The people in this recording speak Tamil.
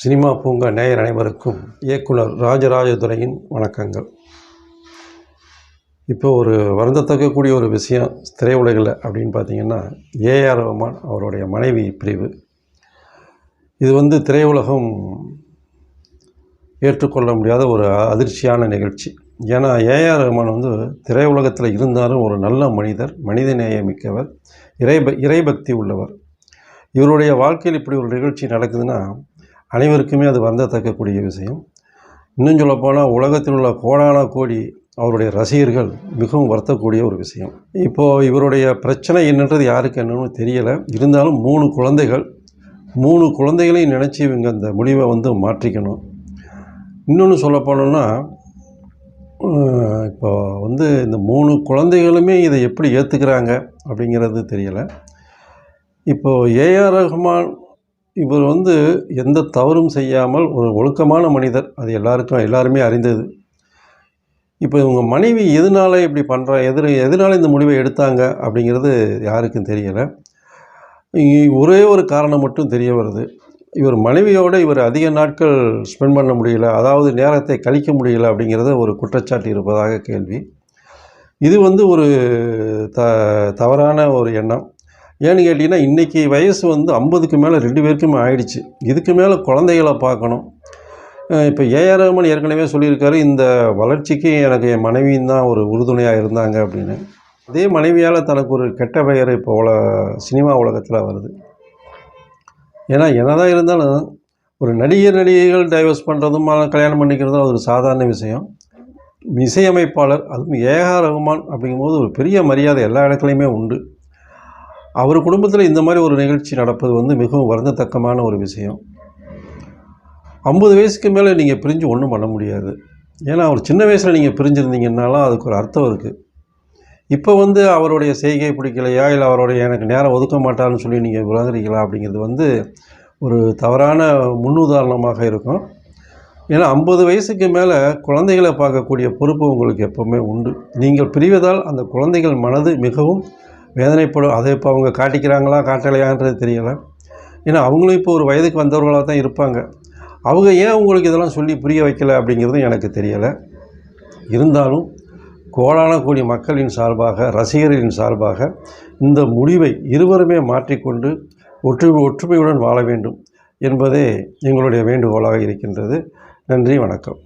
சினிமா பூங்கா நேயர் அனைவருக்கும் இயக்குனர் ராஜராஜதுரையின் வணக்கங்கள். இப்போ ஒரு வருந்தத்தக்கக்கூடிய ஒரு விஷயம் திரையுலகில் அப்படின்னு பார்த்தீங்கன்னா ஏஆர் ரஹ்மான் அவருடைய மனைவி பிரிவு. இது வந்து திரையுலகம் ஏற்றுக்கொள்ள முடியாத ஒரு அதிர்ச்சியான நிகழ்ச்சி. ஏன்னா ஏஆர் ரஹ்மான் வந்து திரையுலகத்தில் இருந்தாலும் ஒரு நல்ல மனிதர் மனித நேயமிக்கவர் இறைப இறைபக்தி உள்ளவர். இவருடைய வாழ்க்கையில் இப்படி ஒரு நிகழ்ச்சி நடக்குதுன்னா அனைவருக்குமே அது வருந்தத்தக்கக்கூடிய விஷயம். இன்னும் சொல்லப்போனால் உலகத்தில் உள்ள கோடான கோடி அவருடைய ரசிகர்கள் மிகவும் வருத்தக்கூடிய ஒரு விஷயம். இப்போது இவருடைய பிரச்சனை என்னன்றது யாருக்கு என்னன்னு தெரியலை. இருந்தாலும் மூணு குழந்தைகள் மூணு குழந்தைகளையும் நினச்சி இவங்க அந்த முடிவை வந்து மாற்றிக்கணும். இன்னொன்று சொல்ல போனோம்னா இப்போ வந்து இந்த மூணு குழந்தைகளுமே இதை எப்படி ஏற்றுக்கிறாங்க அப்படிங்கிறது தெரியலை. இப்போது ஏஆர் ரஹ்மான் இவர் வந்து எந்த தவறும் செய்யாமல் ஒரு ஒழுக்கமான மனிதர். அது எல்லாருக்கும் எல்லாருமே அறிந்தது. இப்போ இவங்க மனைவி எதனால இப்படி பண்ணுறா எதிர எதனால இந்த முடிவை எடுத்தாங்க அப்படிங்கிறது யாருக்கும் தெரியலை. ஒரே ஒரு காரணம் மட்டும் தெரிய வருது. இவர் மனைவியோடு இவர் அதிக நாட்கள் ஸ்பெண்ட் பண்ண முடியல அதாவது நேரத்தை கழிக்க முடியல அப்படிங்கிறத ஒரு குற்றச்சாட்டு இருப்பதாக கேள்வி. இது வந்து ஒரு த தவறான ஒரு எண்ணம். ஏன்னு கேட்டிங்கன்னா இன்றைக்கி வயசு வந்து ஐம்பதுக்கு மேலே ரெண்டு பேருக்குமே ஆயிடுச்சு. இதுக்கு மேலே குழந்தைகளை பார்க்கணும். இப்போ ஏஆர் ரஹ்மான் ஏற்கனவே சொல்லியிருக்காரு இந்த வளர்ச்சிக்கு எனக்கு என் மனைவியும் தான் ஒரு உறுதுணையாக இருந்தாங்க அப்படின்னு. அதே மனைவியால் தனக்கு ஒரு கெட்ட பெயர் இப்போ உல சினிமா உலகத்தில் வருது. ஏன்னா என்னதான் இருந்தாலும் ஒரு நடிகர் நடிகைகள் டைவர்ஸ் பண்ணுறதும் கல்யாணம் பண்ணிக்கிறதும் அது ஒரு சாதாரண விஷயம். இசையமைப்பாளர் அதுவும் ஏஆர் ரஹ்மான் அப்படிங்கும்போது ஒரு பெரிய மரியாதை எல்லா இடத்துலையுமே உண்டு. அவர் குடும்பத்தில் இந்த மாதிரி ஒரு நிகழ்ச்சி நடப்பது வந்து மிகவும் வருந்தத்தக்கமான ஒரு விஷயம். ஐம்பது வயசுக்கு மேலே நீங்கள் பிரிஞ்சு ஒன்றும் பண்ண முடியாது. ஏன்னா அவர் சின்ன வயசில் நீங்கள் பிரிஞ்சிருந்தீங்கன்னாலும் அதுக்கு ஒரு அர்த்தம் இருக்குது இப்போ வந்து அவருடைய செய்கை பிடிக்கலையா? இல்லை அவருடைய எனக்கு நேரம் ஒதுக்க மாட்டார்னு சொல்லி நீங்கள் விளங்குறீங்களா அப்படிங்கிறது வந்து ஒரு தவறான முன்னுதாரணமாக இருக்கும். ஏன்னா ஐம்பது வயசுக்கு மேலே குழந்தைகளை பார்க்கக்கூடிய பொறுப்பு உங்களுக்கு எப்போவுமே உண்டு. நீங்கள் பிரிவதால் அந்த குழந்தைகள் மனது மிகவும் வேதனைப்படும். அதை இப்போ அவங்க காட்டிக்கிறாங்களா காட்டலையான்றது தெரியலை. ஏன்னா அவங்களும் இப்போ ஒரு வயதுக்கு வந்தவர்களாக தான் இருப்பாங்க. அவங்க ஏன் உங்களுக்கு இதெல்லாம் சொல்லி புரிய வைக்கல அப்படிங்கிறதும் எனக்கு தெரியலை. இருந்தாலும் கோடான கோடி மக்களின் சார்பாக ரசிகர்களின் சார்பாக இந்த முடிவை இருவருமே மாற்றிக்கொண்டு ஒற்றுமை ஒற்றுமையுடன் வாழ வேண்டும் என்பதே எங்களுடைய வேண்டுகோளாக இருக்கின்றது. நன்றி வணக்கம்.